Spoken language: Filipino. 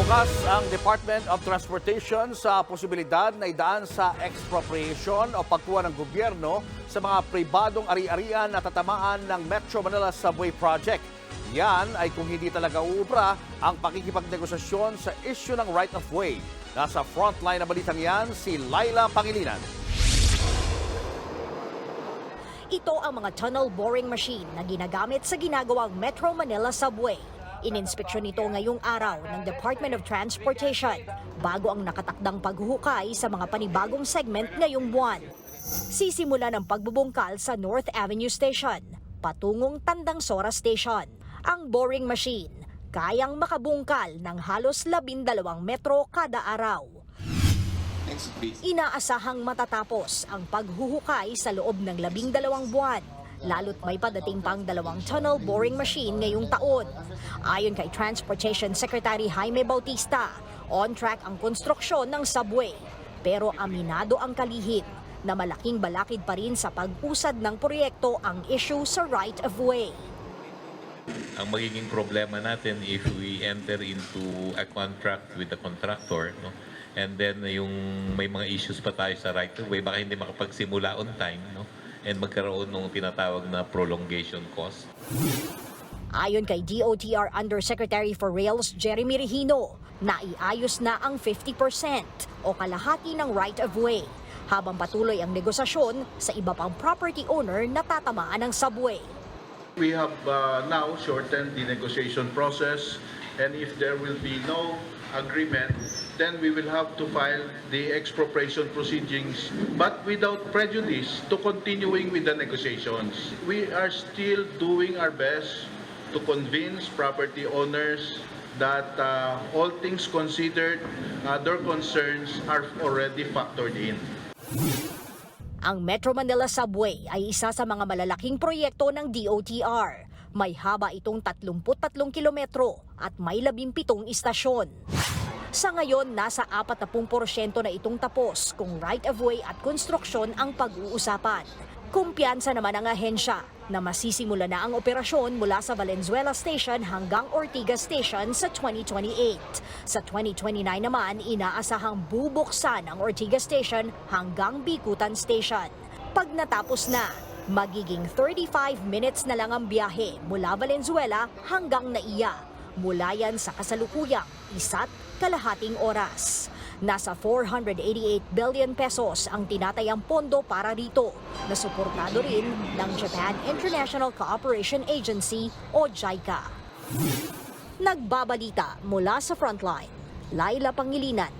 Bukas ang Department of Transportation sa posibilidad na idaan sa expropriation o pagkuha ng gobyerno sa mga pribadong ari-arian na tatamaan ng Metro Manila Subway Project. Yan ay kung hindi talaga uubra ang pakikipagnegosasyon sa issue ng right of way. Nasa frontline na balitang yan si Laila Pangilinan. Ito ang mga tunnel boring machine na ginagamit sa ginagawang Metro Manila Subway. Ininspeksyon ito ngayong araw ng Department of Transportation bago ang nakatakdang paghuhukay sa mga panibagong segment ngayong buwan. Sisimula ng pagbubungkal sa North Avenue Station, patungong Tandang Sora Station. Ang boring machine kayang makabungkal ng halos 12 metro kada araw. Inaasahang matatapos ang paghuhukay sa loob ng labing dalawang buwan, lalo't may padating pang dalawang tunnel boring machine ngayong taon. Ayon kay Transportation Secretary Jaime Bautista, on track ang konstruksyon ng subway. Pero aminado ang kalihim na malaking balakid pa rin sa pag-usad ng proyekto ang issue sa right of way. ang magiging problema natin if we enter into a contract with the contractor, no? And then yung may mga issues pa tayo sa right of way, baka hindi makapagsimula on time, no? And magkaroon ng tinatawag na prolongation cost. Ayon kay DOTR Undersecretary for Rails Jeremy Regino, naiayos na ang 50% o kalahati ng right of way habang patuloy ang negosasyon sa iba pang property owner na tatamaan ng subway. We have uh, now shortened the negotiation process, and if there will be no agreement, then we will have to file the expropriation proceedings, but without prejudice to continuing with the negotiations. We are still doing our best to convince property owners that uh, all things considered, uh, their concerns are already factored in. Ang Metro Manila Subway ay isa sa mga malalaking proyekto ng DOTR. May haba itong 33 kilometro at may 17 istasyon. Sa ngayon, nasa 40% na itong tapos kung right of way at konstruksyon ang pag-uusapan. Kumpiyansa naman ang ahensya na masisimula na ang operasyon mula sa Valenzuela Station hanggang Ortigas Station sa 2028. Sa 2029 naman, inaasahang bubuksan ang Ortigas Station hanggang Bikutan Station. Pag natapos na, magiging 35 minutes na lang ang biyahe mula Valenzuela hanggang Naiya. Mula yan sa kasalukuyang isa't kalahating oras. Nasa 488 billion pesos ang tinatayang pondo para rito na suportado rin ng Japan International Cooperation Agency o JICA. Nagbabalita mula sa frontline, Laila Pangilinan,